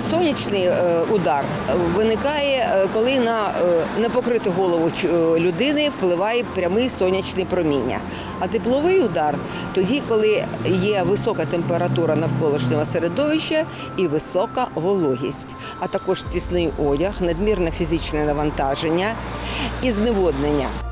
Сонячний е, удар виникає, е, коли на е, непокриту голову людини впливає прямий сонячний проміння. А тепловий удар тоді, коли є висока температура навколишнього середовища і висока вологість, а також тісний одяг, надмірне фізичне навантаження і зневоднення.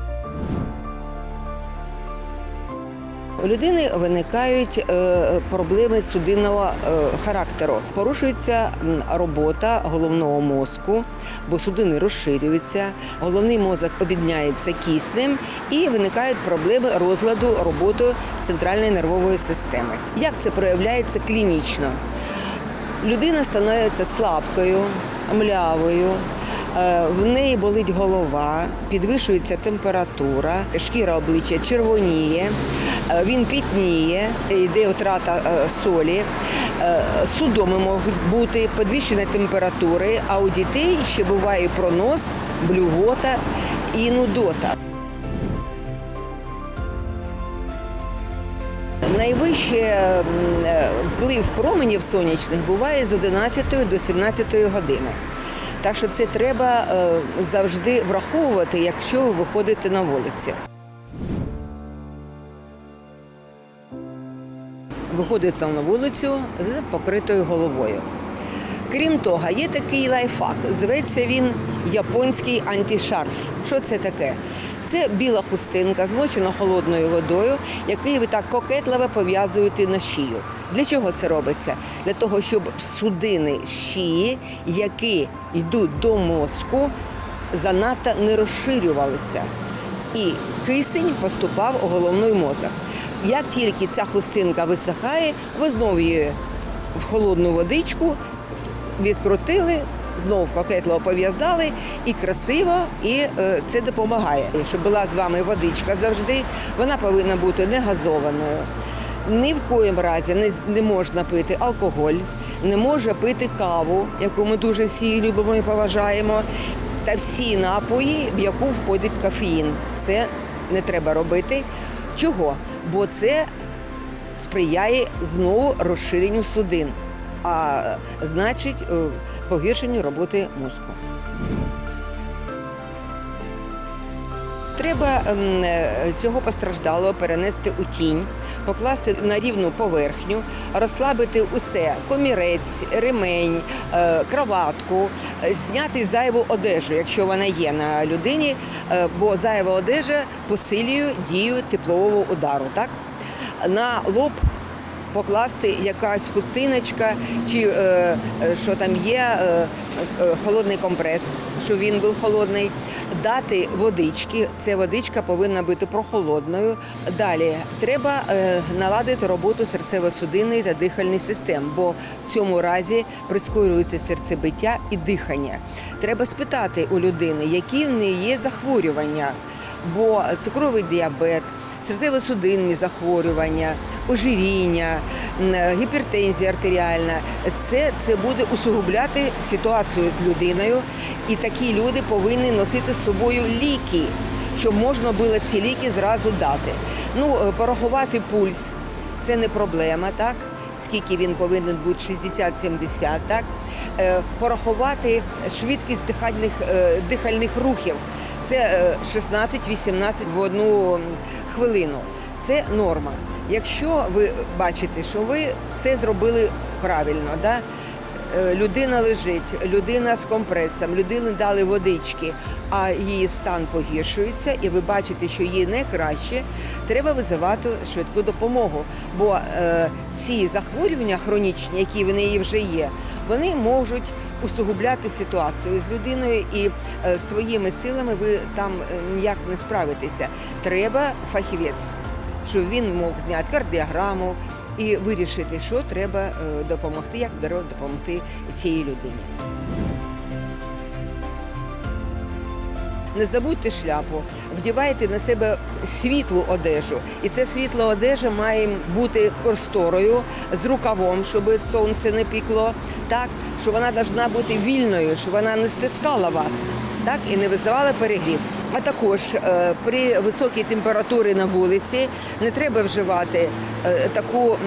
У людини виникають е, проблеми судинного е, характеру. Порушується робота головного мозку, бо судини розширюються, головний мозок обідняється киснем і виникають проблеми розладу роботи центральної нервової системи. Як це проявляється клінічно? Людина становиться слабкою, млявою. Е, В неї болить голова, підвищується температура, шкіра обличчя червоніє, е, він пітніє, йде втрата е, солі, судоми можуть бути, підвищені температури, а у дітей ще буває пронос, блювота і нудота. Найвищий вплив променів сонячних буває з 11 до 17 години. Так що це треба е, завжди враховувати, якщо ви виходите на вулиці. Виходите на вулицю з покритою головою. Крім того, є такий лайфхак. Зветься він японський антишарф. Що це таке? Це біла хустинка, змочена холодною водою, який ви так кокетливо пов'язуєте на шию. Для чого це робиться? Для того, щоб судини шиї, які йдуть до мозку, занадто не розширювалися. І кисень поступав у головний мозок. Як тільки ця хустинка висихає, ви знову її в холодну водичку відкрутили, знов кокетливо пов'язали і красиво, і е, це допомагає. Щоб була з вами водичка завжди, вона повинна бути не газованою. Ні в коїм разі не, не можна пити алкоголь, не може пити каву, яку ми дуже всі любимо і поважаємо, та всі напої, в яку входить кофеїн. Це не треба робити. Чого? Бо це сприяє знову розширенню судин, а значить е, погіршенню роботи мозку. Треба ем, е, цього постраждалого перенести у тінь, покласти на рівну поверхню, розслабити усе комірець, ремень, е, кроватку, зняти зайву одежу, якщо вона є на людині, бо зайва одежа посилює дію теплового удару. Так? На лоб покласти якась хустиночка, чи е, е, що там є, е, холодний компрес, щоб він був холодний, дати водички. Ця водичка повинна бути прохолодною. Далі треба наладити роботу серцево-судинної та дихальної систем, бо в цьому разі прискорюється серцебиття і дихання. Треба спитати у людини, які в неї є захворювання бо цукровий діабет, серцево-судинні захворювання, ожиріння, гіпертензія артеріальна це, це буде усугубляти ситуацію з людиною, і такі люди повинні носити з собою ліки, щоб можна було ці ліки зразу дати. Ну, е, порахувати пульс це не проблема, так? Скільки він повинен бути 60-70, так? Е, порахувати швидкість дихальних, е, дихальних рухів. Це е, 16-18 в одну хвилину. Це норма. Якщо ви бачите, що ви все зробили правильно, да? Е, людина лежить, людина з компресом, людині дали водички, а її стан погіршується, і ви бачите, що їй не краще, треба визивати швидку допомогу. Бо е, ці захворювання хронічні, які в неї вже є, вони можуть усугубляти ситуацію з людиною, і е, своїми силами ви там е, ніяк не справитеся. Треба фахівець, щоб він мог зняти кардіограму і вирішити, що треба е, допомогти, як допомогти цій людині. Не забудьте шляпу, вдівайте на себе світлу одежу. І ця світла одежа має бути просторою з рукавом, щоб сонце не пікло, так, що вона повинна бути вільною, щоб вона не стискала вас, так, і не визивала перегрів. А також е, при високій температурі на вулиці не треба вживати е, таку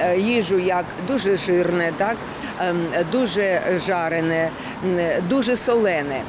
е, їжу, як дуже жирне, так ем, дуже жарене, дуже солене.